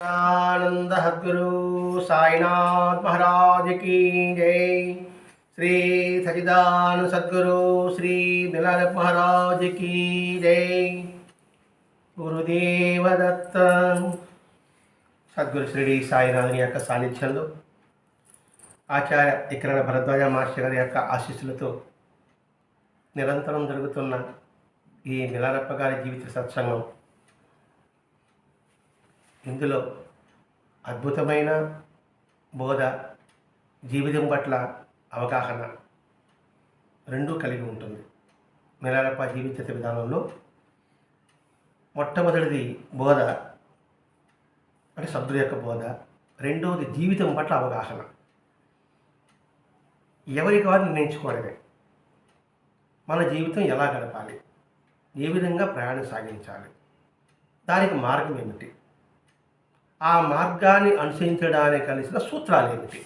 ఆనంద సద్గురు సాయినాథ్ మహారాజ్ की जय శ్రీ సచిదాన సద్గురు శ్రీ మిలాల మహారాజ్ की जय గురుదేవ దత్త సద్గురు శ్రీడి సాయినాథుని యొక్క సాన్నిధ్యంలో ఆచార్య ఇకరణ భరద్వాజ మాస్టర్ గారి యొక్క ఆశీస్సులతో నిరంతరం జరుగుతున్న ఈ మిలారప్ప గారి జీవిత సత్సంగం ఇందులో అద్భుతమైన బోధ జీవితం పట్ల అవగాహన రెండూ కలిగి ఉంటుంది. మిలారప్ప జీవిత విధానంలో మొట్టమొదటిది బోధ అంటే శబ్దుల యొక్క బోధ. రెండవది జీవితం పట్ల అవగాహన. ఎవరికి వారు నిర్ణయించుకోవడమే. మన జీవితం ఎలా గడపాలి? ఏ విధంగా ప్రయాణం సాగించాలి? దానికి మార్గం ఏమిటి? ఆ మార్గాన్ని అనుసరించడానికి కలిసిన సూత్రాలు ఏమిటి?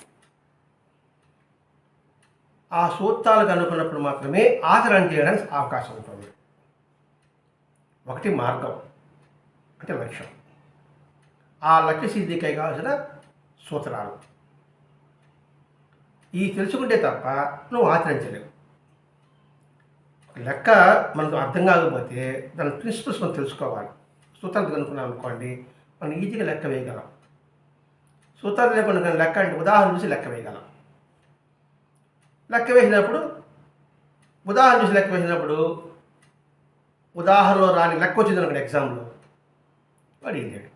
ఆ సూత్రాలు కనుక్కున్నప్పుడు మాత్రమే ఆచరణ చేయడానికి అవకాశం ఉంటుంది. ఒకటి మార్గం అంటే లక్ష్యం. ఆ లక్ష్య సిద్ధికై కావాల్సిన సూత్రాలు. ఈ తెలుసుకుంటే తప్ప నువ్వు ఆచరించలేవు లెక్క మనకు అర్థం కాకపోతే దాని ప్రిన్సిపల్స్ మనం తెలుసుకోవాలి. సూత్రాలు కనుక్కున్నాం అనుకోండి మనం ఈజీగా లెక్క వేయగలం. సూత్రాలు లేకుండా కానీ లెక్క అంటే ఉదాహరణ చూసి లెక్క వేయగలం. లెక్క వేసినప్పుడు ఉదాహరణ చూసి లెక్క వేసినప్పుడు ఉదాహరణలో రాని లెక్క వచ్చింది అనుకోండి ఎగ్జామ్లో వాడు వెళ్ళాడు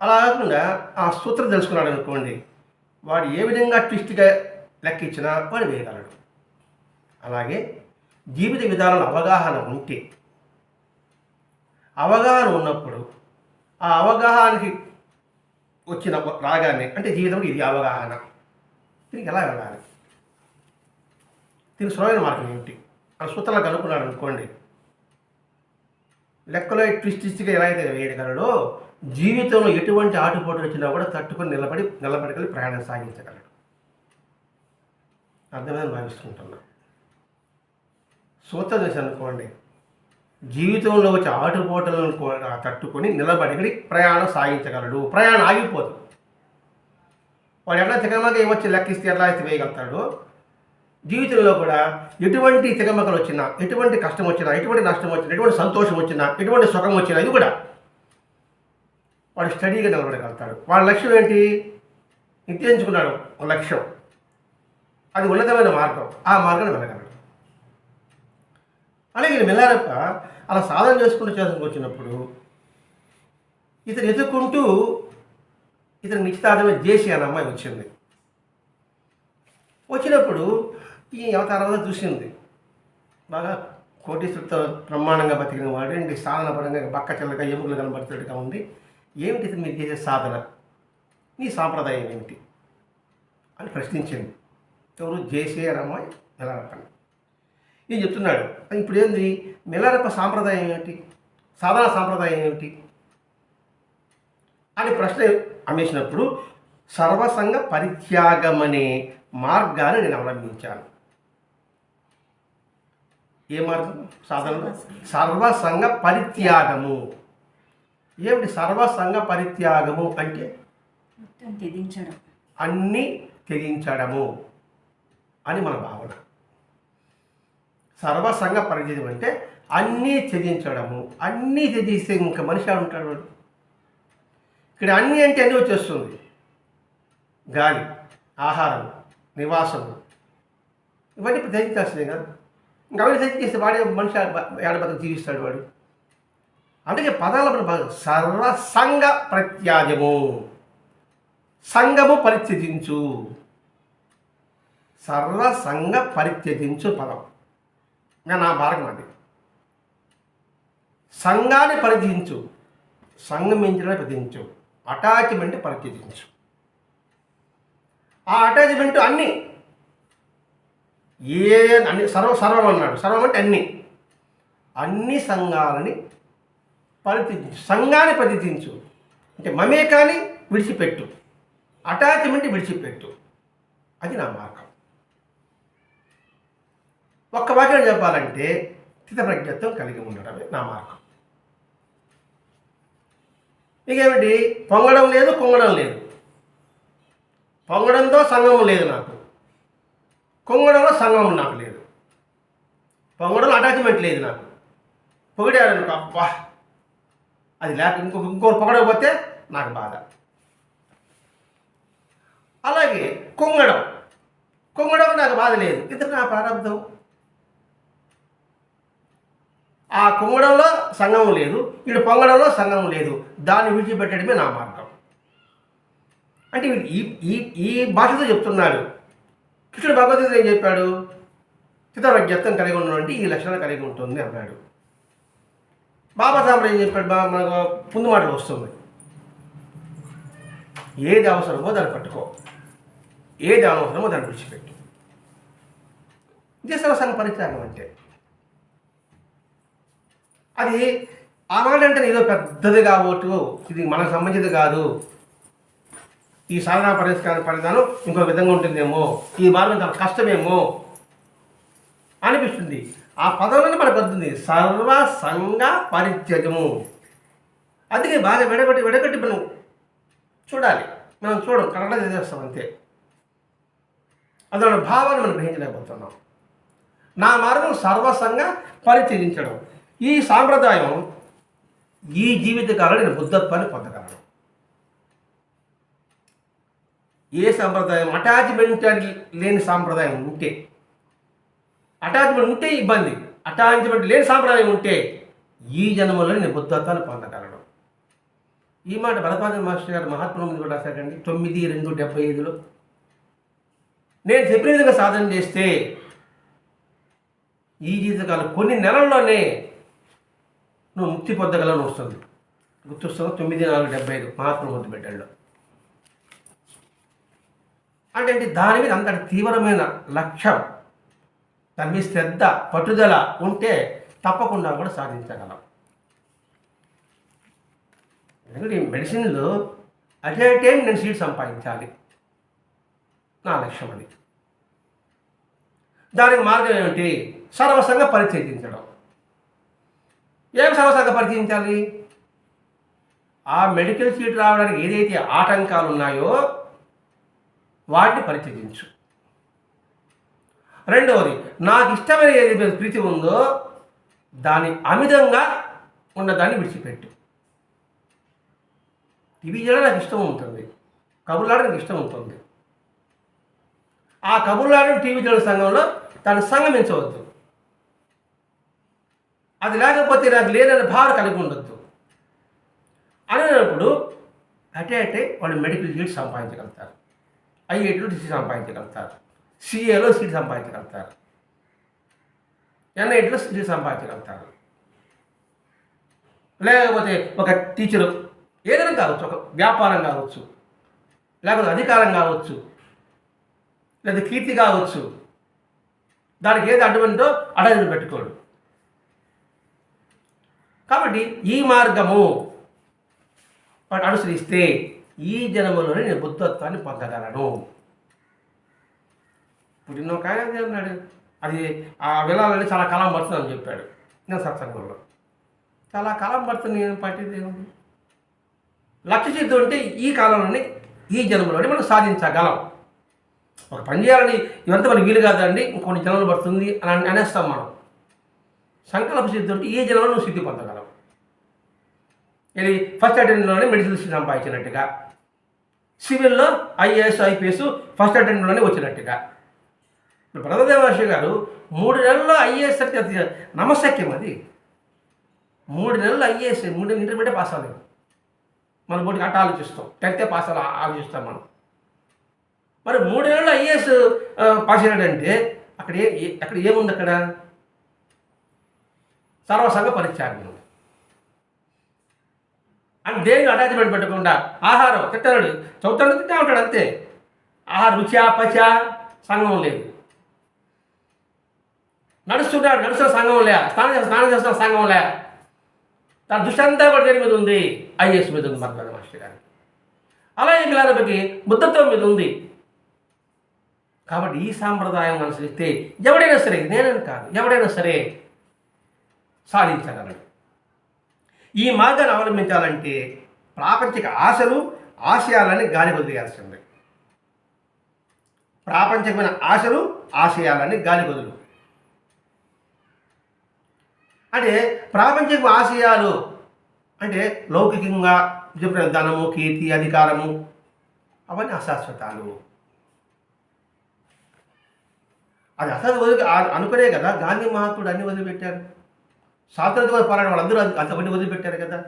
అలా కాకుండా ఆ సూత్రం తెలుసుకున్నాడు అనుకోండి వాడు ఏ విధంగా ట్విస్ట్గా లెక్క ఇచ్చినా వాడు వేయగలడు. అలాగే జీవిత విధానంలో అవగాహన ఉంటే అవగాహన ఉన్నప్పుడు ఆ అవగాహనకి వచ్చిన రాగానే అంటే జీవితంలో ఇది అవగాహన. దీనికి ఎలా వెళ్ళాలి? దీనికి సులభమైన మార్గం ఏమిటి? ఆ సూత్రాలు కనుక్కున్నాడు అనుకోండి. లెక్కలో ట్విస్ట్ ట్విస్ట్గా ఎలా అయితే వేయగలడో జీవితంలో ఎటువంటి ఆటుపోటు వచ్చినా కూడా తట్టుకొని నిలబడి నిలబడగలి ప్రయాణం సాగించగలడు. అర్థమైందని భావిస్తుంటున్నా. సూత్రం చేసి అనుకోండి. జీవితంలో వచ్చే ఆటుపోటలను కూడా తట్టుకొని నిలబడి ప్రయాణం సాగించగలడు. ప్రయాణం ఆగిపోదు. వాడు ఎట్లా తికమక వచ్చి లెక్కిస్తే ఎలా అయితే వేయగలుగుతాడు. జీవితంలో కూడా ఎటువంటి తికమకలు వచ్చినా ఎటువంటి కష్టం వచ్చినా ఎటువంటి నష్టం వచ్చినా ఎటువంటి సంతోషం వచ్చినా ఎటువంటి సుఖం వచ్చినా ఇది కూడా వాడు స్టడీగా నిలబడగలుగుతాడు. వాడి లక్ష్యం ఏంటి? నిర్ణయించుకున్నాడు ఒక లక్ష్యం. అది ఉన్నతమైన మార్గం. ఆ మార్గాన్ని వెళ్ళగలడు. అలాగే ఈయన మెల్లారప్ప అలా సాధన చేసుకుంటూ చేసుకుంటూ వచ్చినప్పుడు ఇతను ఎదుర్కొంటూ ఇతను నిశ్చితార్థమే జేసి అనే అమ్మాయి వచ్చింది. వచ్చినప్పుడు ఈ అవతారంలో చూసింది. బాగా కోటీశ్వరితో బ్రహ్మాండంగా బతికిన వాడు ఇంటి సాధన పరంగా బక్క చెల్లగా ఎముకలు కనబడుతున్నట్టుగా ఉంది. ఏమిటి ఇతను మీరు చేసే సాధన? నీ సాంప్రదాయం ఏమిటి? అని ప్రశ్నించింది. ఎవరు? జేసీ అనే అమ్మాయి నిలబడతాను ఈయన చెప్తున్నాడు? ఇప్పుడు ఏంది మెల్లారప్ప సాంప్రదాయం ఏమిటి? సాధన సాంప్రదాయం ఏమిటి? అని ప్రశ్న అమ్మేసినప్పుడు సర్వసంగ పరిత్యాగం అనే మార్గాన్ని నేను అవలంబించాను. ఏ మార్గం? సాధనలో సర్వసంగ పరిత్యాగము. ఏమిటి సర్వసంగ పరిత్యాగము అంటే? అన్నీ త్యజించడము అని మన భావన. సర్వసంగ పరిచయం అంటే అన్నీ త్యజించడము అన్నీ త్యజిస్తే ఇంకా మనిషి ఉంటాడు వాడు. ఇక్కడ అన్నీ అంటే అన్నీ వచ్చేస్తుంది. గాలి ఆహారం నివాసం ఇవన్నీ ఇప్పుడు త్యజించాల్సిందే కదా. ఇంకా అవన్నీ త్యజించేస్తే వాడే మనిషి ఏడబతకు జీవిస్తాడు వాడు. అందుకే పదాల భాగం సర్వసంగ ప్రత్యాజము సంగము పరిత్యజించు. సర్వసంగ పరిత్యజించు పదం. ఇంకా నా మార్గం అది. సంఘాన్ని పరిచయించు. సంగమించడానికి ప్రతించు అటాచ్మెంట్ పరిచయించు. ఆ అటాచ్మెంట్ అన్నీ. ఏ అన్ని సర్వ సర్వం అన్నాడు. సర్వం అంటే అన్నీ. అన్ని సంఘాలని పరితించు సంఘాన్ని పరిధించు అంటే మమేకాన్ని విడిచిపెట్టు. అటాచ్మెంట్ విడిచిపెట్టు. అది నా మార్గం. ఒక్క వాక్యం చెప్పాలంటే స్థితప్రజ్ఞత్వం కలిగి ఉండడమే నా మార్గం. ఇంకేమిటి? పొంగడం లేదు కొంగడం లేదు. పొంగడంతో సంగమం లేదు నాకు. కొంగడంలో సంగమం నాకు లేదు. పొంగడంలో అటాచ్మెంట్ లేదు నాకు. పొగిడాడు అబ్బా! అది లేక ఇంకొక ఇంకోరు పొగడకపోతే నాకు బాధ. అలాగే కొంగడం. కొంగడం నాకు బాధ లేదు. ఇద్దరు నా ప్రారంభం? ఆ కుంగడంలో సంఘం లేదు వీడు పొంగడంలో సంఘం లేదు. దాన్ని విడిచిపెట్టడమే నా మార్గం. అంటే వీడు ఈ ఈ ఈ భాషతో చెప్తున్నాడు. కృష్ణుడు భగవద్గీత ఏం చెప్పాడు? చిత్తవ్యత్వం కలిగి ఉన్నటువంటి ఈ లక్షణాలు కలిగి ఉంటుంది అన్నాడు. బాబా సాంబడు ఏం చెప్పాడు? బా మనకు ముందు మాటలు వస్తుంది. ఏది అవసరమో దాన్ని పట్టుకో. ఏది అనవసరమో దాన్ని విడిచిపెట్టు. ఇదే సర్వసంగ పరిత్యాగం అంటే. అది ఆ ఏదో పెద్దది కాబట్టి ఇది మనకు సంబంధించింది కాదు. ఈ సాధనా పరిష్కార పరిధానం ఇంకో విధంగా ఉంటుందేమో ఈ మార్గం చాలా కష్టమేమో అనిపిస్తుంది. ఆ పదంలోనే మనకు వస్తుంది సర్వ సంఘ పరిత్యజము. అందుకే బాగా విడగొట్టి విడగొట్టి మనం చూడాలి. మనం చూడం కరెక్ట్గా చదివేస్తాం అంతే. అదొక భావాన్ని మనం గ్రహించలేకపోతున్నాం. నా మార్గం సర్వసంగా పరిత్యజించడం. ఈ సాంప్రదాయం ఈ జీవితకాలంలో నేను బుద్ధత్వాన్ని పొందగలను. ఏ సాంప్రదాయం? అటాచ్మెంట్ లేని సాంప్రదాయం ఉంటే అటాచ్మెంట్ ఉంటే ఇబ్బంది అటాచ్మెంట్ లేని సాంప్రదాయం ఉంటే ఈ జన్మలో నేను బుద్ధత్వాన్ని పొందగలను. ఈ మాట భరద్వాజ మాస్టర్ గారు మహాత్ముల ముందు కూడా రాశారండి. తొమ్మిది రెండు డెబ్బై ఐదులో. నేను చెప్పిన విధంగా సాధన చేస్తే ఈ జీవితకాలం కొన్ని నెలల్లోనే నువ్వు ముక్తి పొందగలను వస్తుంది. గుర్తొస్తుందా? తొమ్మిది నాలుగు డెబ్బై ఐదు. మహాత్మ ముద్దు పెట్టాడు. అంటే దాని మీద అంతటి తీవ్రమైన లక్ష్యం దాని మీద శ్రద్ధ పట్టుదల ఉంటే తప్పకుండా కూడా సాధించగలం. ఎందుకంటే ఈ మెడిసిన్లు అట్ టైం నేను సీట్ సంపాదించాలి. నా లక్ష్యం అది. దానికి మార్గం ఏమిటి? సర్వసంగా పరిచయించడం ఏం సమస్యగా పరిశీలించాలి? ఆ మెడికల్ సీట్ రావడానికి ఏదైతే ఆటంకాలు ఉన్నాయో వాటిని పరిశీలించు. రెండవది నాకు ఇష్టమైన ఏది ప్రీతి ఉందో దాని అమితంగా ఉన్నదాన్ని విడిచిపెట్టు. టీవీ చేయడం నాకు ఇష్టం ఉంటుంది. కబుర్లాడడం నాకు ఇష్టం ఉంటుంది. ఆ కబుర్లాడడం టీవీ చేయడం సంఘంలో దాన్ని సంగమించవద్దు. అది లేకపోతే నాకు లేనని భావన కలిగి ఉండొద్దు. అనేటప్పుడు అటే అటే వాళ్ళు మెడికల్ సీట్ సంపాదించగలుగుతారు. ఐఐటీలో సీట్ సంపాదించగలుగుతారు. సిఏలో సీట్ సంపాదించగలుగుతారు. ఎన్ఐటీలో సీట్ సంపాదించగలుగుతారు. లేకపోతే ఒక టీచరు ఏదైనా కావచ్చు ఒక వ్యాపారం కావచ్చు లేకపోతే అధికారం కావచ్చు లేదా కీర్తి కావచ్చు దానికి ఏది అడ్డమంటో అడ్డం పెట్టుకోడు. కాబట్టి ఈ మార్గము వాటి అనుసరిస్తే ఈ జన్మలోనే నేను బుద్ధత్వాన్ని పొందగలను. ఇప్పుడు నిన్న ఒక ఆయన అన్నాడు అది ఆ విలాలని చాలా కాలం పడుతుందని చెప్పాడు. నేను సత్సంగంలో. చాలా కాలం పడుతుంది నేను పట్టింది ఏముంది? లక్ష్య సిద్ధి ఉంటే ఈ కాలంలోనే ఈ జన్మలోనే మనం సాధించగలం. ఒక పని చేయాలని ఇవంతా మనకి వీలు కాదండి ఇంకొన్ని జన్మలు పడుతుంది అని అనేస్తాం మనం. సంకల్ప సిద్ధితో ఏ ఈ జన్మలో నువ్వు సిద్ధి పొందగలవు? ఇది ఫస్ట్ అటెంప్ట్లోనే మెడిసిన్ సంపాదించినట్టుగా సివిల్లో ఐఏఎస్ ఐపీఎస్ ఫస్ట్ అటెంప్ట్లోనే వచ్చినట్టుగా. ఇప్పుడు గారు మూడు నెలల్లో ఐఏఎస్ అంటే అది నమశక్యం అది. మూడు నెలలు ఐఏఎస్ మూడు నెలలు ఇంటర్మీడియట్ పాస్ అవ్వలేదు. మన బోటికి అట్ట ఆలోచిస్తాం. టెన్తే పాస్ అలా ఆలోచిస్తాం మనం. మరి మూడు నెలలు ఐఏఎస్ పాస్ అయినాడంటే అక్కడ ఏ- అక్కడ ఏముంది అక్కడ? సర్వసంగ పరిత్యాగం అని దేని అటాచ్మెంట్ పెట్టకుండా ఆహారం తిట్టాడు చదువుతాడు తింటా ఉంటాడు అంతే. ఆహార రుచా పచా సంగం లేదు. నడుస్తున్నాడు నడుస్తున్న సంఘం లే స్నానం చేస్తా స్నానం చేస్తున్న సంఘం లే తన దృష్టి అంతా కూడా దేని మీద ఉంది? ఐఎస్ మీద ఉంది మర్యాద మాస్టర్ గారికి అలాగే పిల్లలకి బుద్ధత్వం మీద ఉంది. కాబట్టి ఈ సాంప్రదాయం అనుసరిస్తే ఎవడైనా సరే నేనని కాదు ఎవడైనా సరే సాధించగలడు. ఈ మార్గాన్ని అవలంబించాలంటే ప్రాపంచిక ఆశలు ఆశయాలని గాలి వదిలేయాల్సిందే ప్రాపంచికమైన ఆశలు ఆశయాలని గాలి వదులు. అంటే ప్రాపంచిక ఆశయాలు అంటే లౌకికంగా చెప్పిన ధనము కీర్తి అధికారము అవన్నీ అశాశ్వతాలు. అది అసలు వదిలి అనుకునే కదా గాంధీ మహాత్ముడు అన్ని వదిలిపెట్టారు. స్వాతంత్ర పోరాటం వాళ్ళందరూ అంతమంది వదిలిపెట్టారు కదా.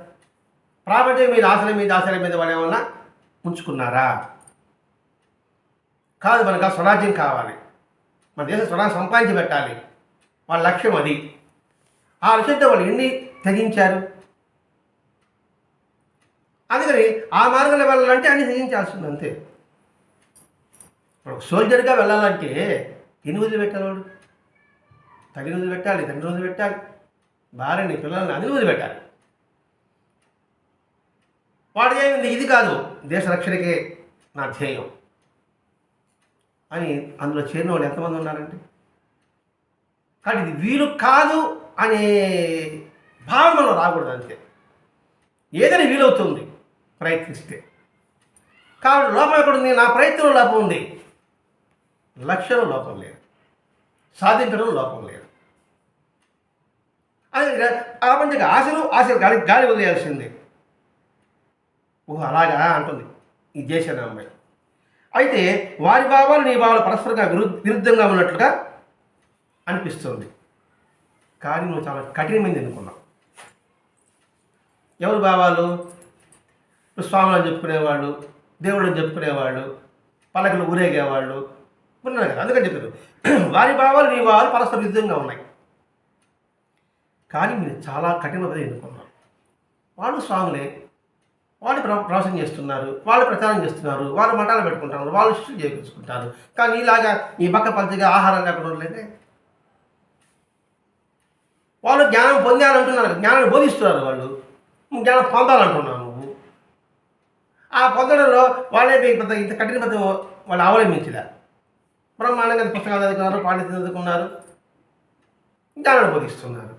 ప్రాపర్టీ మీద ఆశల మీద ఆశల మీద వాళ్ళు ఏమన్నా ఉంచుకున్నారా? కాదు మనకు స్వరాజ్యం కావాలి. మన దేశం స్వరాజ్యం సంపాదించి పెట్టాలి. వాళ్ళ లక్ష్యం అది. ఆ లక్ష్యంతో వాళ్ళు ఎన్ని త్యజించారు? అందుకని ఆ మార్గంలో వెళ్ళాలంటే అన్ని త్యజించాల్సింది అంతే. ఇప్పుడు ఒక సోల్జర్గా వెళ్ళాలంటే ఎన్ని రోజులు పెట్టాలి వాడు? తగిన వదిలి పెట్టాలి తండ్రి రోజులు పెట్టాలి భార్యని పిల్లల్ని అన్ని వదిలిపెట్టాలి. వాడు ఏమింది? ఇది కాదు. దేశ రక్షణకే నా ధ్యేయం. అని అందులో చేరిన వాళ్ళు ఎంతమంది ఉన్నారంటే? కానీ ఇది వీలు కాదు అనే భావన మనం రాకూడదు అంతే. ఏదైనా వీలవుతుంది? ప్రయత్నిస్తే. కాబట్టి లోపం ఎక్కడుంది నా ప్రయత్నంలో లోపం ఉంది. లక్ష్యంలో లోపం లేదు. సాధించడం లోపం లేదు. అది ప్రాపంచిక ఆశలు ఆశలు గాలి గాలి వదిలేయాల్సిందే. ఓహో అలాగా అంటుంది. ఈ జేసన్ అమ్మాయి. అయితే వారి భావాలు నీ భావాలు పరస్పరంగా విరు విరుద్ధంగా ఉన్నట్లుగా అనిపిస్తుంది. కానీ నువ్వు చాలా కఠినమైంది ఎన్నుకున్నావు ఎవరి భావాలు? స్వాములు అని చెప్పుకునేవాళ్ళు దేవుడు అని చెప్పుకునేవాళ్ళు పలకలు ఊరేగేవాళ్ళు ఉన్నారు కదా అందుకని చెప్పారు వారి భావాలు నీ భావాలు పరస్పర విరుద్ధంగా ఉన్నాయి. కానీ మీరు చాలా కఠినమైన ఎన్నుకున్నారు. వాళ్ళు స్వాములే వాళ్ళు ప్ర ప్రవచనం చేస్తున్నారు. వాళ్ళు ప్రచారం చేస్తున్నారు. వాళ్ళు మఠాలు పెట్టుకుంటారు వాళ్ళు శిష్యులు చేయించుకుంటారు కానీ ఇలాగా ఈ పక్క పద్ధతిగా ఆహారం లేకుండా లేదే వాళ్ళు జ్ఞానం పొందాలంటున్నారు. జ్ఞానాన్ని బోధిస్తున్నారు వాళ్ళు. జ్ఞానం పొందాలంటున్నావు నువ్వు. ఆ పొందడంలో వాళ్ళే పెద్ద ఇంత కఠిన పెద్ద వాళ్ళు అవలంబించలే. బ్రహ్మాండంగా పుస్తకాలు చదువుకున్నారు పాండిత్యం చదువుకున్నారు. జ్ఞానాన్ని బోధిస్తున్నారు.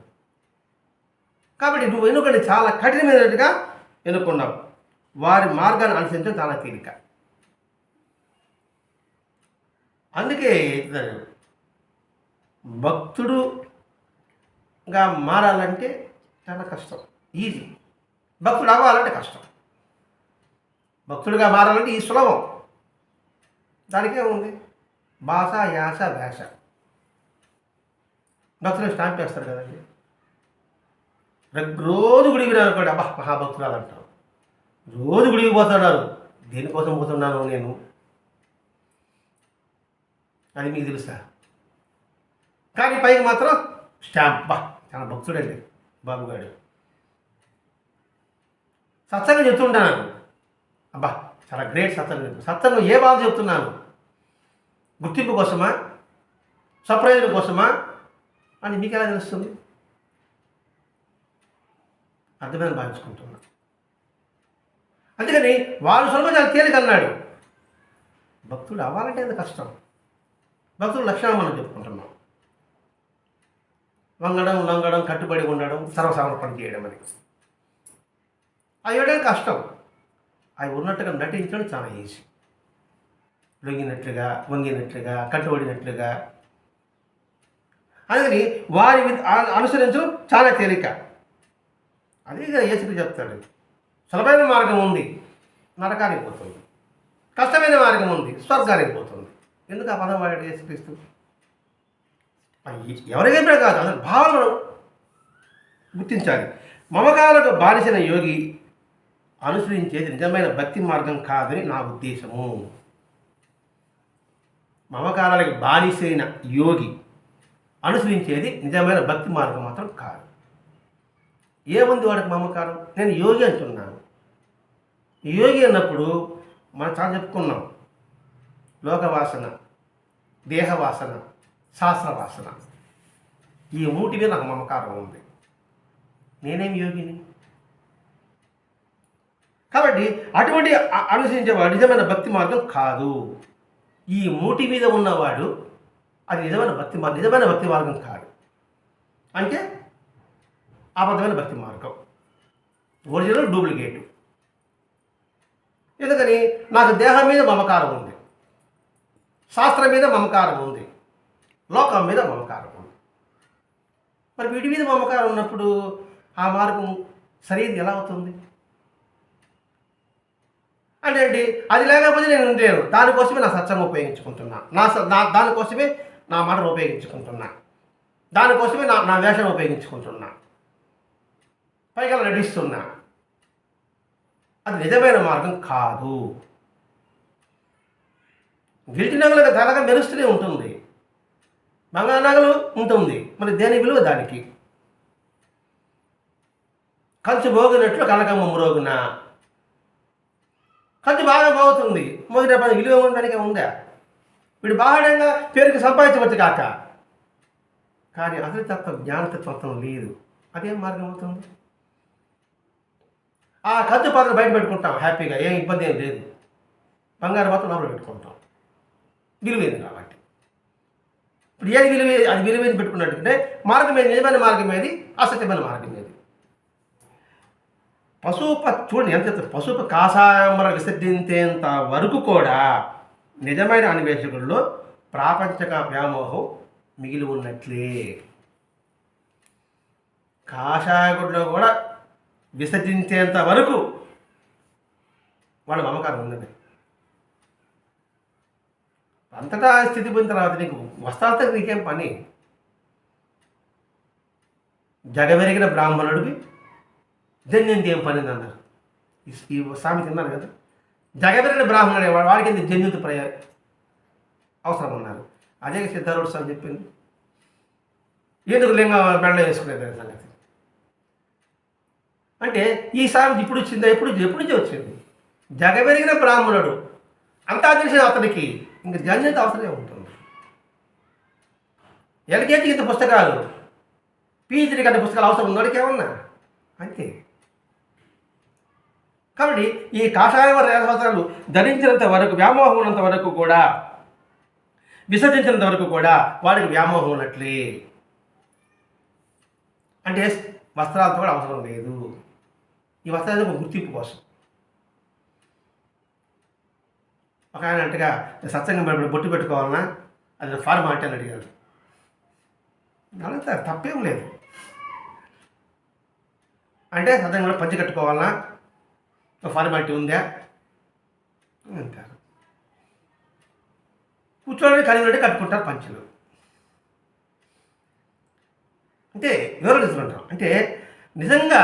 కాబట్టి నువ్వు ఎన్నుకండి చాలా కఠినమైనట్టుగా ఎన్నుకున్నావు. వారి మార్గాన్ని అనుసరించడం చాలా తేలిక. అందుకే భక్తుడుగా మారాలంటే చాలా కష్టం. ఈజీ. భక్తుడు అవ్వాలంటే కష్టం. భక్తుడిగా మారాలంటే ఈ సులభం. దానికే ఉంది. భాష యాస వేష. భక్తులు స్టాంప్ చేస్తారు కదండి. రోజు గుడికి అనుకోండి అబ్బా మహాభక్తురాలు అంటారు. రోజు గుడికి పోతున్నారు. దేనికోసం పోతున్నాను నేను? అది మీకు తెలుసా? కానీ పైకి మాత్రం స్టాంప్. బా చాలా భక్తుడండి బాబుగాడు. సత్సంగం చెప్తుంటాను. అబ్బా చాలా గ్రేట్ సత్సంగం. సత్సంగం ఏ బాధ చెప్తున్నాను? గుర్తింపు కోసమా? సప్రైజుల కోసమా? అని మీకు ఎలా తెలుస్తుంది? అర్థమైన భావించుకుంటున్నాను అందుకని వారు సులభం చాలా తేలిక అన్నాడు. భక్తుడు అవ్వాలంటే ఎంత కష్టం? భక్తుడు లక్షణం మనం చెప్పుకుంటున్నాం. వంగడం లొంగడం కట్టుబడి ఉండడం సర్వసమర్పణ చేయడం అని. అవి ఇవ్వడం కష్టం. అవి ఉన్నట్టుగా నటించడం చాలా ఈజీ. లొంగినట్లుగా వంగినట్లుగా కట్టుబడినట్లుగా. అందుకని వారి అనుసరించడం చాలా తేలిక. అదే కదా యేసుకు చెప్తాడు. సులభమైన మార్గం ఉంది. నరకానికి పోతుంది. కష్టమైన మార్గం ఉంది. స్వర్గానికి పోతుంది. ఎందుకు ఆ పదం వాడాడు యేసుక్రీస్తు? ఎవరికైనా కాదు అసలు భావన గుర్తించాలి. మమకాలకు బానిసిన యోగి అనుసరించేది నిజమైన భక్తి మార్గం కాదని నా ఉద్దేశము. మమకారాలకు బానిసైన యోగి అనుసరించేది నిజమైన భక్తి మార్గం మాత్రం కాదు. ఏముంది వాడికి మమకారం? నేను యోగి అంటున్నాను యోగి అన్నప్పుడు మనం చాలా చెప్పుకున్నాం. లోకవాసన దేహవాసన శాస్త్రవాసన. ఈ మూటి మీద నాకు మమకారం ఉంది. నేనేం యోగిని? కాబట్టి అటువంటి అనుసరించే అనుసరించేవాడు నిజమైన భక్తి మార్గం కాదు. ఈ మూటి మీద ఉన్నవాడు అది నిజమైన భక్తి మార్గం నిజమైన భక్తి మార్గం కాదు. అంటే అబద్ధమైన భక్తి మార్గం. ఒరిజినల్ డూప్లికేట్ ఎందుకని? నాకు దేహం మీద మమకారం ఉంది. శాస్త్రం మీద మమకారం ఉంది. లోకం మీద మమకారం ఉంది. మరి వీటి మీద మమకారం ఉన్నప్పుడు ఆ మార్గం సరైనది ఎలా అవుతుంది? అంటే ఏంటి? అది లేకపోతే నేను ఉండేను దానికోసమే నా సత్సంగం ఉపయోగించుకుంటున్నా. నా నా దానికోసమే నా మాటలు ఉపయోగించుకుంటున్నా. దానికోసమే నా నా వేషం ఉపయోగించుకుంటున్నా. పైగా నటిస్తున్నా. అది నిజమైన మార్గం కాదు. గిల్టి నగలు ధరగా మెరుస్తూనే ఉంటుంది. బంగారు నగలు ఉంటుంది. మరి దేని విలువ దానికి? కంచు మోగినట్లు కనకమ్మ మురోగున? కంచు బాగా పోతుంది మోగిన పని విలువ ఉండడానికి ఉందా? వీడు బాహడంగా పేరుకి సంపాదించవచ్చు కాక. కానీ అసలు తత్వం జ్ఞానతత్వం లేదు. అదేం మార్గం అవుతుంది? ఆ కంచు పాత్ర బయట పెట్టుకుంటాం హ్యాపీగా ఏం ఇబ్బంది ఏం లేదు. బంగారు మాత్రం లోపల పెట్టుకుంటాం విలువైంది కాబట్టి. ఇప్పుడు ఏది విలువ అది విలువైంది పెట్టుకున్నట్టుకుంటే మార్గం ఏది నిజమైన మార్గం ఏది అసత్యమైన మార్గం ఏది పశుప చూడండి ఎంత చెప్తారు. పశుప కాసాంబర విసర్జించేంత వరకు కూడా నిజమైన అన్వేషకుల్లో ప్రాపంచక వ్యామోహం మిగిలి ఉన్నట్లే. కాషాయగుడిలో కూడా విసర్జించేంత వరకు వాళ్ళ మమకారం ఉందండి. అంతటా స్థితి పోయిన తర్వాత నీకు వస్తాలతో నీకేం పని? జగమెరిగిన బ్రాహ్మణుడికి జన్యంతి ఏం పని అన్నారు ఈ- స్వామి సామెత తిన్నారు కదా? జగమెరిగిన బ్రాహ్మణుడు వాడు వాడికి ఎందుకు జన్యుంతి ప్రయ అవసరం అన్నారు అదే సిద్ధారుడు సార్ చెప్పింది. ఎందుకు లింగ బెండ వేసుకునేది సంగతి. అంటే ఈ సామెత ఇప్పుడు వచ్చిందా? ఎప్పుడు ఎప్పుడు నుంచి వచ్చింది? జగమెరిగిన బ్రాహ్మణుడు. అంతా తెలిసిన అతనికి ఇంక జన్యత అవసరమే ఉంటుంది. ఎల్కేజీకి ఇంత పుస్తకాలు పీజీకి కంటే పుస్తకాలు అవసరం ఉన్నోడికి ఏమన్నా? అంతే. కాబట్టి ఈ కాషాయ వస్త్రాలు ధరించినంత వరకు వ్యామోహం ఉన్నంత వరకు కూడా విసర్జించినంత వరకు కూడా వాడికి వ్యామోహం ఉన్నట్లే. అంటే వస్త్రాలతో కూడా అవసరం లేదు. ఈ వస్త్రాలు ఒక గుర్తింపు కోసం. ఒక ఆయన అంటగా సత్సంగం పెట్టుబడి బొట్టు పెట్టుకోవాలన్నా అది ఫార్మాలిటీ అని అడిగారు అడుగుతారు తప్పేం లేదు. అంటే సత్సంగంలో పంచి కట్టుకోవాలన్నా ఒక ఫార్మాలిటీ ఉందా? అంటారు కూర్చోడానికి కలిగినట్టే కట్టుకుంటారు పంచులు. అంటే వివరణ తీసుకుంటాం. అంటే నిజంగా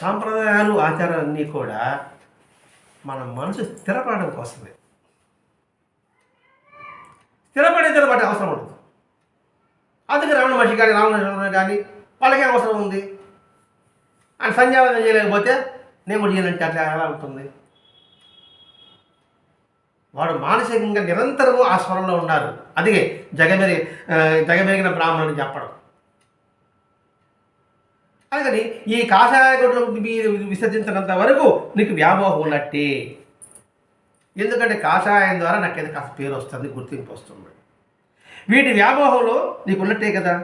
సాంప్రదాయాలు ఆచారాలన్నీ కూడా మన మనసు స్థిరపడడం కోసమే. స్థిరపడేది బట్టి అవసరం ఉండదు. అందుకే రమణ మహర్షి కానీ రామకృష్ణ కానీ వాళ్ళకేం అవసరం ఉంది? ఆయన సంధ్యావందనం చేయలేకపోతే నేను కూడా చేయనంటే అట్లా ఎలా ఉంటుంది? వాడు మానసికంగా నిరంతరము ఆ స్వరంలో ఉన్నారు. అదిగే జగమెరి జగమెరిగిన బ్రాహ్మణుని చెప్పడం. అందుకని ఈ కాషాయ గుడ్లు మీరు విసర్జించినంత వరకు నీకు వ్యామోహం ఉన్నట్టే. ఎందుకంటే కాషాయం ద్వారా నాకు ఏదో కాస్త పేరు వస్తుంది గుర్తింపు వస్తుంది. వీటి వ్యామోహంలో నీకు ఉన్నట్టే కదా.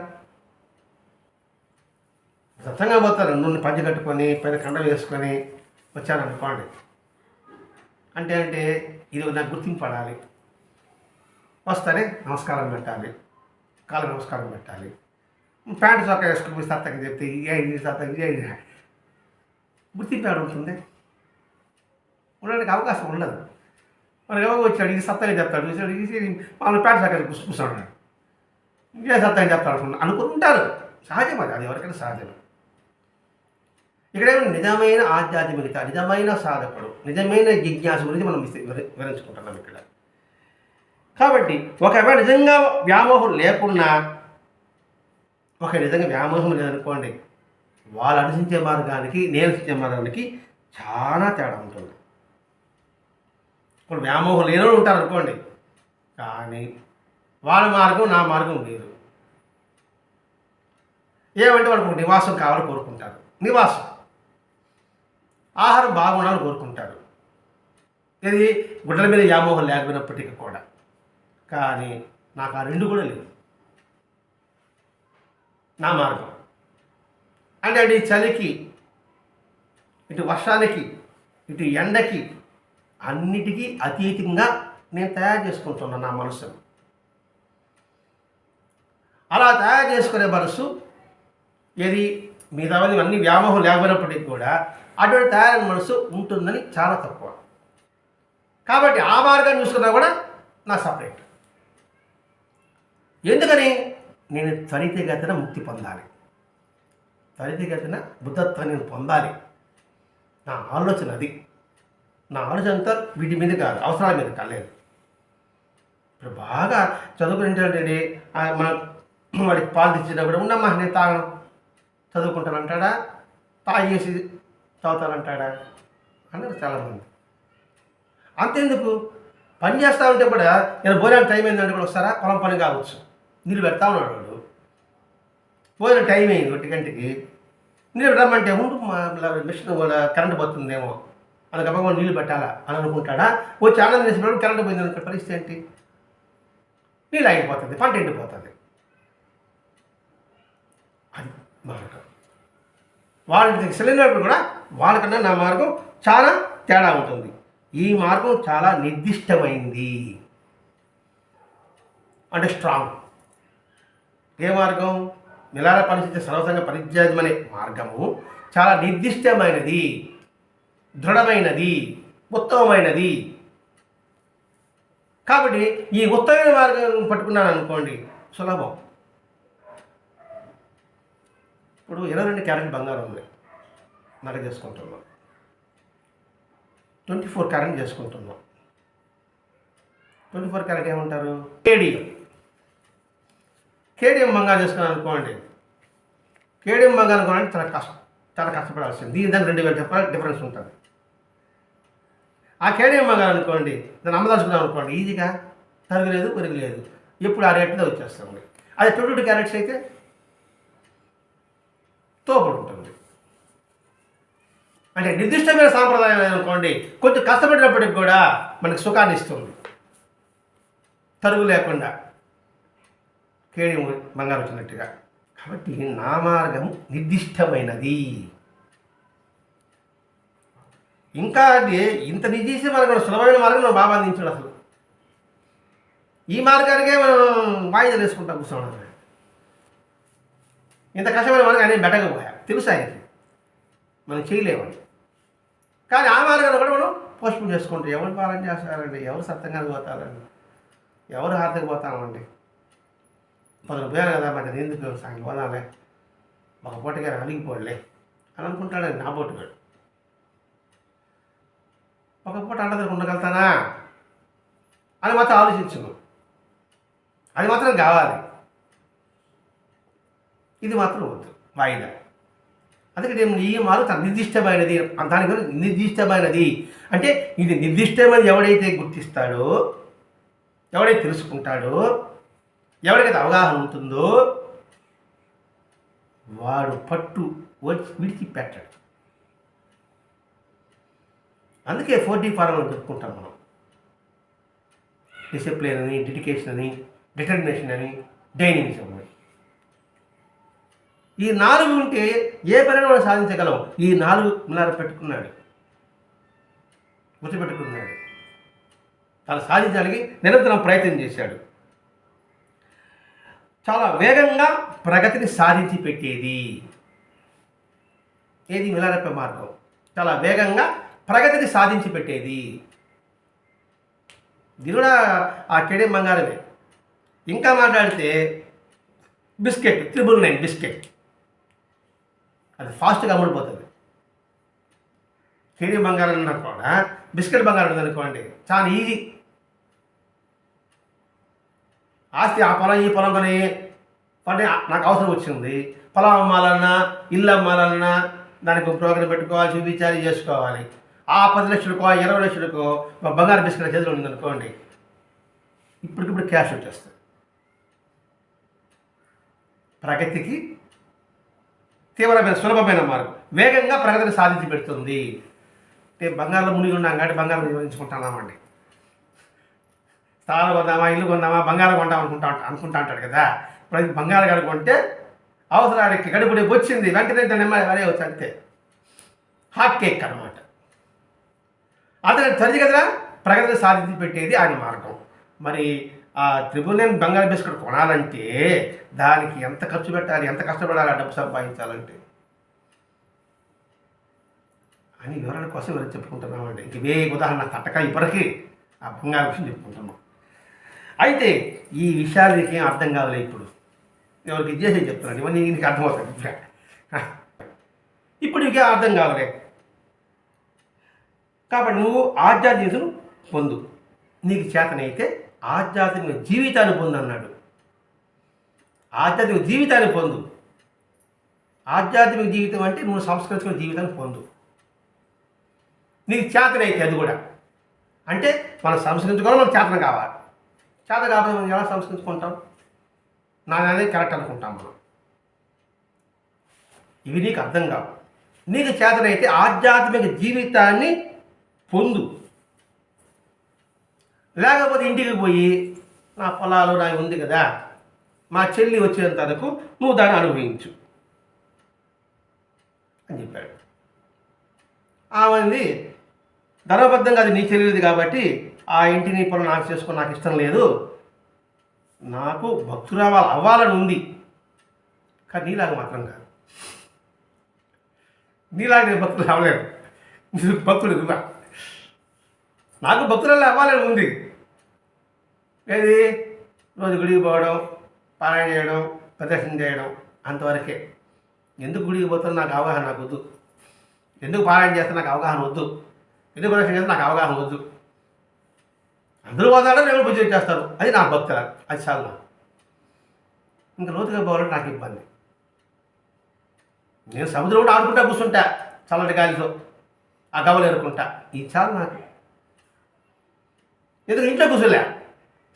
సత్యంగా పోతారు నూనె పంచి కట్టుకొని పైన కండ వేసుకొని వచ్చాను అనుకోండి. అంటే అంటే ఇది నాకు గుర్తింపు పడాలి వస్తానే నమస్కారం పెట్టాలి కాళ్ళ నమస్కారం పెట్టాలి. ప్యాంటు చొక్క వేసుకుని సత్తకి చెప్తే ఇయ్య ఇది సత్తకి ఇయ్య ఇది గుర్తింపు ఉంటుంది ఉండడానికి అవకాశం ఉండదు. మనకి ఎవరు వచ్చాడు ఇది సత్తగా చెప్తాడు. చూసాడు ఇది మన ప్యాంటు చొక్క కూర్చున్నాడు ఇదే సత్తగా చెప్తాడు అనుకుంటారు సహజం అది అది ఎవరికైనా సహజమే ఇక్కడేమో నిజమైన ఆధ్యాత్మికత నిజమైన సాధకుడు నిజమైన జిజ్ఞాస గురించి మనం వివరించుకుంటున్నాం ఇక్కడ. కాబట్టి ఒకవేళ నిజంగా వ్యామోహం లేకున్నా ఒక నిజంగా వ్యామోహం లేదనుకోండి. వాళ్ళు అనుసరించే మార్గానికి నేను అనుసరించే మార్గానికి చాలా తేడా ఉంటుంది. ఇప్పుడు వ్యామోహం లేని ఉంటారు అనుకోండి కానీ వాళ్ళ మార్గం నా మార్గం వేరు. ఏమంటే వాళ్ళకు నివాసం కావాలని కోరుకుంటారు. నివాసం. ఆహారం బాగుండాలని కోరుకుంటారు. ఇది గుడ్డల మీద వ్యామోహం లేకపోయినప్పటికీ కూడా. కానీ నాకు ఆ రెండు కూడా లేవు. నా మార్గం. అంటే అటు ఈ చలికి ఇటు వర్షానికి ఇటు ఎండకి అన్నిటికీ అతీతంగా నేను తయారు చేసుకుంటున్నాను నా మనసును అలా తయారు చేసుకునే మనసు ఏది మిగతావన్నీ అన్ని వ్యామోహం లేకపోయినప్పటికీ కూడా అటువంటి తయారైన మనసు ఉంటుందని చాలా తక్కువ. కాబట్టి ఆ మార్గాన్ని చూసుకున్నా కూడా నా సపరేట్ ఎందుకని? నేను త్వరితగతిన ముక్తి పొందాలి. త్వరితగతిన బుద్ధత్వం నేను పొందాలి. నా ఆలోచన అది. నా ఆలోచన అంతా వీటి మీద కాదు అవసరాల మీద కాలేదు ఇప్పుడు బాగా చదువుకునేటంటే మన వాడికి పాలు తెచ్చినప్పుడు ఉన్నమ్మా నేను తాగను. చదువుకుంటానంటాడా తాగేసి తాగుతానంటాడా అన్నారు చాలామంది. అంతెందుకు? పని చేస్తా ఉంటే కూడా నేను భోజనం టైం అయిందంటే కూడా వస్తారా పొలం పని కావచ్చు. నీళ్ళు పెడతా ఉన్నాడు వాడు. పోయిన టైం అయింది ఒంటి గంటకి. నీళ్ళు రమ్మంటే ఉండు మా మిషన్ కూడా కరెంట్ పోతుందేమో. అని గబగబా నీళ్ళు పెట్టాలా అని అనుకుంటాడా? వచ్చి ఆనందం చేసినప్పుడు కరెంట్ పోయింది అనుకుంటే పరిస్థితి ఏంటి? నీళ్ళు ఆగిపోతుంది పంట ఎండిపోతుంది. అది మార్గం. వాళ్ళకి సిలిండర్ కూడా వాళ్ళకన్నా నా మార్గం చాలా తేడా ఉంటుంది. ఈ మార్గం చాలా నిర్దిష్టమైంది. అంటే స్ట్రాంగ్. ఏ మార్గం? నిలార పరిస్థితి సర్వసంగ పరిత్యాగం అనే మార్గము. చాలా నిర్దిష్టమైనది దృఢమైనది ఉత్తమమైనది. కాబట్టి ఈ ఉత్తమైన మార్గం పట్టుకున్నాను అనుకోండి సులభం. ఇప్పుడు ఇరవై రెండు క్యారెట్ బంగారం ఉంది. నడ చేసుకుంటున్నాం. ట్వంటీ ఫోర్ క్యారెట్ చేసుకుంటున్నాం. ట్వంటీ ఫోర్ క్యారెట్ ఏమంటారు? కేడిఎం కేడిఎం బంగారం చేసుకున్నాను అనుకోండి. కేడిఎం బంగారం కొనాలంటే చాలా కష్టం చాలా కష్టపడాల్సింది. దీని దాని రెండు వేల రూపాయలు డిఫరెన్స్ ఉంటుంది. ఆ కేడిఎం బంగారం అనుకోండి దాన్ని అమ్మదలుచుకున్నాం అనుకోండి ఈజీగా తరగలేదు పెరగలేదు. ఎప్పుడు ఆ రేట్లో వచ్చేస్తుంది అదే ట్వంటీ టూ క్యారెట్స్ అయితే తోపడి ఉంటుంది. అంటే నిర్దిష్టమైన సాంప్రదాయం అనుకోండి కొంచెం కష్టపడినప్పటికి కూడా మనకు సుఖాన్ని ఇస్తుంది. తరుగు లేకుండా. కేడియం బంగారం వచ్చినట్టుగా. కాబట్టి నా మార్గం నిర్దిష్టమైనది. ఇంకా అది ఇంత నిర్దిష్ట మార్గం సులభమైన మార్గం మనం బాబా అందించాడు అసలు. ఈ మార్గానికే మనం వాయిదాలు వేసుకుంటాం కూర్చోవడం ఇంత కష్టమైన మార్గం ఆయన పెట్టకపోయా. తెలుసు ఆయనకి మనం చేయలేమని. కానీ ఆ మార్గాన్ని కూడా మనం పోస్ట్పోన్ చేసుకుంటాం ఎవరు పాలన చేస్తారండి? ఎవరు సత్యంగా పోతారండి? ఎవరు హారతకు పోతామండి? పదకొండు రూపాయలు కదా మరి ఎందుకు సాయంత్రం పోదాంలే ఒక పూటగా అలిగిపోలే అని అనుకుంటాడు నా పోటుగాడు. ఒక పూట అండదని ఉండగలుగుతానా? అని మాత్రం ఆలోచించుకో. అది మాత్రం కావాలి. ఇది మాత్రం వద్దు. వాయిదా. అందుకే ఈ మారు తన నిర్దిష్టమైనది దాని గురించి నిర్దిష్టమైనది. అంటే ఇది నిర్దిష్టమైనది ఎవడైతే గుర్తిస్తాడో ఎవడైతే తెలుసుకుంటాడో ఎవరికైతే అవగాహన ఉంటుందో వాడు పట్టు వచ్చి విడిచిపెట్టాడు. అందుకే ఫోర్టీ ఫారం అని చెప్పుకుంటాం మనం. డిసిప్లిన్ అని డెడికేషన్ అని డిటర్మినేషన్ అని డైనమిజం అని. ఈ నాలుగు ఉంటే ఏ పనిని మనం సాధించగలం? ఈ నాలుగు మిలార పెట్టుకున్నాడు. గుర్తుపెట్టుకున్నాడు. తను సాధించడానికి నిరంతరం ప్రయత్నం చేశాడు. చాలా వేగంగా ప్రగతిని సాధించి పెట్టేది. ఏది? మిలారప్ప మార్గం. చాలా వేగంగా ప్రగతిని సాధించి పెట్టేది. ఇది కూడా ఆ కెడి బంగారమే. ఇంకా మాట్లాడితే బిస్కెట్ త్రిబుల్ నైన్ బిస్కెట్. అది ఫాస్ట్గా అమ్ముడిపోతుంది. కేడీ బంగారం ఉన్నా కూడా బిస్కెట్ బంగారం ఉందనుకోండి చాలా ఈజీ. ఆస్తి ఆ పొలం ఈ పొలం కొని అంటే నాకు అవసరం వచ్చింది. పొలం అమ్మాలన్నా ఇల్లు అమ్మాలన్నా దానికి ప్రోగ్రాం పెట్టుకోవాలి చూపించాలి చేసుకోవాలి. ఆ పది లక్షలకో ఆ ఇరవై లక్షలకో మా బంగారు బిస్కెట్ చేతిలో ఉందనుకోండి ఇప్పటికిప్పుడు క్యాష్ వచ్చేస్తుంది. ప్రగతికి తీవ్రమైన సులభమైన మార్గం. వేగంగా ప్రగతిని సాధించి పెడుతుంది. అంటే బంగారంలో మునిగి ఉన్నాం కాబట్టి బంగారం నిర్వహించుకుంటున్నామండి. స్థలాలు కొందామా ఇల్లు కొందామా బంగారం కొందాం అనుకుంటా అనుకుంటా అంటాడు కదా. ప్రతి బంగారం కనుక అవసరానికి గడుపుడి వచ్చింది వెంటనే దాన్ని నెమ్మది అదే వచ్చి అంతే. హాట్ కేక్ అనమాట అతను అతని కదా ప్రగతిని సాధించి పెట్టేది ఆయన మార్గం. మరి ఆ త్రిపుల్ బంగారు బిస్కెట్ కొనాలంటే దానికి ఎంత ఖర్చు పెట్టాలి ఎంత కష్టపడాలి ఆ డబ్బు సంపాదించాలంటే? అని వివరణ కోసం చెప్పుకుంటున్నామండి. ఇంక ఇవే ఉదాహరణ తట్టక ఇప్పటికీ ఆ బంగారు విషయం చెప్పుకుంటున్నాం. అయితే ఈ విషయాలు నీకేం అర్థం కావాలి ఇప్పుడు. ఎవరికి ఇచ్చేసి చెప్తున్నాను. ఇవన్నీ నీకు అర్థమవుతుంది ఇప్పుడు. ఇప్పుడు నీకేం అర్థం కావాలి. కాబట్టి నువ్వు ఆధ్యాత్మికను పొందు. నీకు చేతనైతే ఆధ్యాత్మిక జీవితాన్ని పొందు అన్నాడు. ఆధ్యాత్మిక జీవితాన్ని పొందు. ఆధ్యాత్మిక జీవితం అంటే నువ్వు సంస్కరించుకున్న జీవితాన్ని పొందు. నీకు చేతనైతే అది కూడా. అంటే మనం సంస్కరించుకోవాలి మనకు చేతన కావాలి. చేత కాకపోతే మనం ఎలా సంస్కరించుకుంటాం? నాదే కరెక్ట్ అనుకుంటాం మనం. ఇవి నీకు అర్థం కావు. నీకు చేతనైతే ఆధ్యాత్మిక జీవితాన్ని పొందు. లేకపోతే ఇంటికి పోయి నా పొలాలు నాకు ఉంది కదా మా చెల్లి వచ్చేంత వరకు నువ్వు దాన్ని అనుభవించు అని చెప్పాడు. ఆమె ధర్మబద్ధంగా అది నీ చెల్లిది కాబట్టి ఆ ఇంటిని పొలం నాకు చేసుకుని నాకు ఇష్టం లేదు. నాకు భక్తురావాలి అవ్వాలని ఉంది. కానీ నీలాగా మాత్రం కాదు. నీలాగా నేను భక్తులు అవ్వలేను. నీకు భక్తుడు నువ్వా నాకు భక్తులలో అవ్వాలని ఉంది. ఏది? రోజు గుడికి పోవడం పారాయణ చేయడం ప్రదర్శన చేయడం అంతవరకే. ఎందుకు గుడికి పోతుందో నాకు అవగాహన నాకు వద్దు. ఎందుకు పారాయణ చేస్తే నాకు అవగాహన వద్దు. ఎందుకు ప్రదర్శన చేస్తే నాకు అవగాహన వద్దు. అందరూ పోతాడో నేను పూజ చేస్తారు? అది నా భక్తుల అది చాలు నాకు. ఇంకా లోతుగా పోవాలంటే నాకు ఇబ్బంది. నేను సముద్రం కూడా ఆడుకుంటా కూర్చుంటా చల్లటి గాలితో ఆ గవలు ఎరుకుంటా ఇది చాలు నాకు. ఎందుకు ఇంట్లో కూర్చోలే?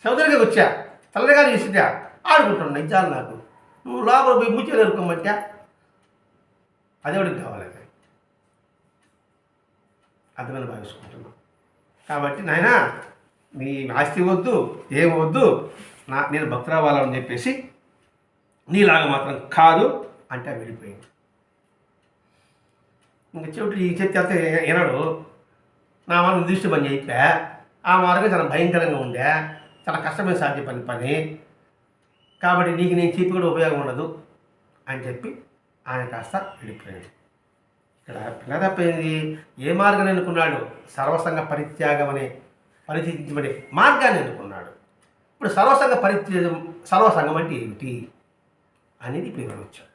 సముద్రంగా వచ్చా? చల్లటి గాలి ఇస్తుంటా ఆడుకుంటున్నా ఇది చాలు నాకు. నువ్వు లోపల పోయి ముచ్చలు ఎరుకోమంటా అదేవాడికి కావాలి అర్థమైన భావించుకుంటున్నాం కాబట్టి నాయనా నీ ఆస్తి వద్దు ఏం వద్దు నా నేను భక్తురావాలని చెప్పేసి నీలాగా మాత్రం కాదు అంటే వెళ్ళిపోయింది. ఇంకా చెవిటి ఈ చెప్తే ఏనాడు? వినడు నా మనం దృష్టి పని చెప్పా ఆ మార్గం చాలా భయంకరంగా ఉండే. చాలా కష్టమైన సాధ్య పని పని. కాబట్టి నీకు నేను చెప్పి కూడా ఉపయోగం ఉండదు అని చెప్పి ఆయన కాస్త వెళ్ళిపోయాడు. ఇక్కడ పిల్ల తప్పైంది ఏ మార్గం అనుకున్నాడు సర్వసంగ పరిత్యాగం అనే పరిత్యజించబడే మార్గాన్ని ఎన్నుకున్నాడు. ఇప్పుడు సర్వసంగ పరిత్యాగం సర్వసంగం అంటే ఏమిటి? అనేది ఇప్పుడు వివరించాం